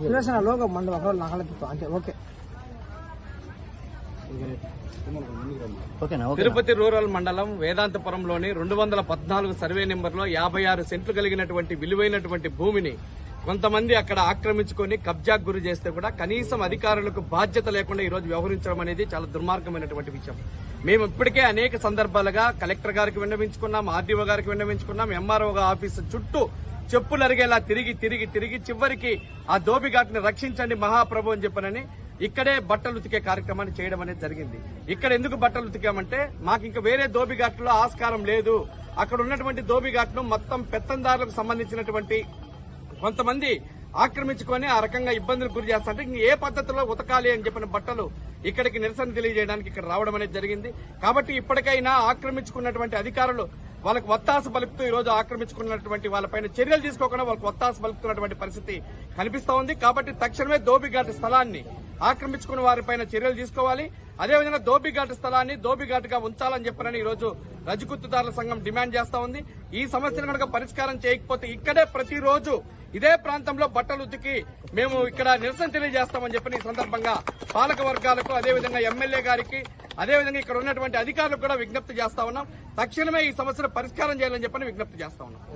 Suresh logo నాకు అంతే okay. ఓకేనా ఓకే తిరుపతి రూరల్ మండలం వేదాంతపురంలోని రెండు వందల పద్నాలుగు సర్వే నెంబర్లో యాభై ఆరు సెంట్లు కలిగినటువంటి విలువైనటువంటి భూమిని కొంతమంది అక్కడ ఆక్రమించుకొని కబ్జాకు గురి చేస్తే కూడా కనీసం అధికారులకు బాధ్యత లేకుండా ఈ రోజు వ్యవహరించడం అనేది చాలా దుర్మార్గమైనటువంటి విషయం. మేము ఇప్పటికే అనేక సందర్భాలుగా కలెక్టర్ గారికి విన్నవించుకున్నాం ఆర్డీఓ గారికి విన్నవించుకున్నాం ఎంఆర్ఓ ఆఫీసు చుట్టూ చెప్పులు అరిగేలా తిరిగి తిరిగి తిరిగి చివరికి ఆ దోబిఘాట్ని రక్షించండి మహాప్రభు అని చెప్పనని ఇక్కడే బట్టలు ఉతికే కార్యక్రమాన్ని చేయడం అనేది జరిగింది. ఇక్కడ ఎందుకు బట్టలు ఉతికామంటే మాకు ఇంకా వేరే దోబిఘాట్లో ఆస్కారం లేదు. అక్కడ ఉన్నటువంటి దోబిఘాట్ను మొత్తం పెత్తందారులకు సంబంధించినటువంటి కొంతమంది ఆక్రమించుకొని ఆ రకంగా ఇబ్బందులు గురి చేస్తారంటే ఇంక ఏ పద్ధతిలో ఉతకాలి అని చెప్పిన బట్టలు ఇక్కడికి నిరసన తెలియజేయడానికి ఇక్కడ రావడం అనేది జరిగింది. కాబట్టి ఇప్పటికైనా ఆక్రమించుకున్నటువంటి అధికారులు వాళ్ళకు ఒత్తాస పలుకుతూ ఈ రోజు ఆక్రమించుకున్నటువంటి వాళ్ళపైన చర్యలు తీసుకోకుండా వాళ్ళకు ఒత్తాస పలుకుతున్నటువంటి పరిస్థితి కనిపిస్తా ఉంది. కాబట్టి తక్షణమే దోబిఘాట్ స్థలాన్ని ఆక్రమించుకున్న వారిపైన చర్యలు తీసుకోవాలి. అదేవిధంగా దోబిఘాట్ స్థలాన్ని దోబిఘాట్గా ఉంచాలని చెప్పారని ఈ రోజు రజగుత్తుదారుల సంఘం డిమాండ్ చేస్తా ఉంది. ఈ సమస్యను కనుక పరిష్కారం చేయకపోతే ఇక్కడే ప్రతిరోజు ఇదే ప్రాంతంలో బట్టలు ఉతికి మేము ఇక్కడ నిరసన తెలియజేస్తామని చెప్పిన ఈ సందర్భంగా పాలక వర్గాలకు అదేవిధంగా ఎమ్మెల్యే గారికి అదేవిధంగా ఇక్కడ ఉన్నటువంటి అధికారులకు కూడా విజ్ఞప్తి చేస్తా ఉన్నాం. తక్షణమే ఈ సమస్యను పరిష్కారం చేయాలని చెప్పని విజ్ఞప్తి చేస్తా ఉన్నాం.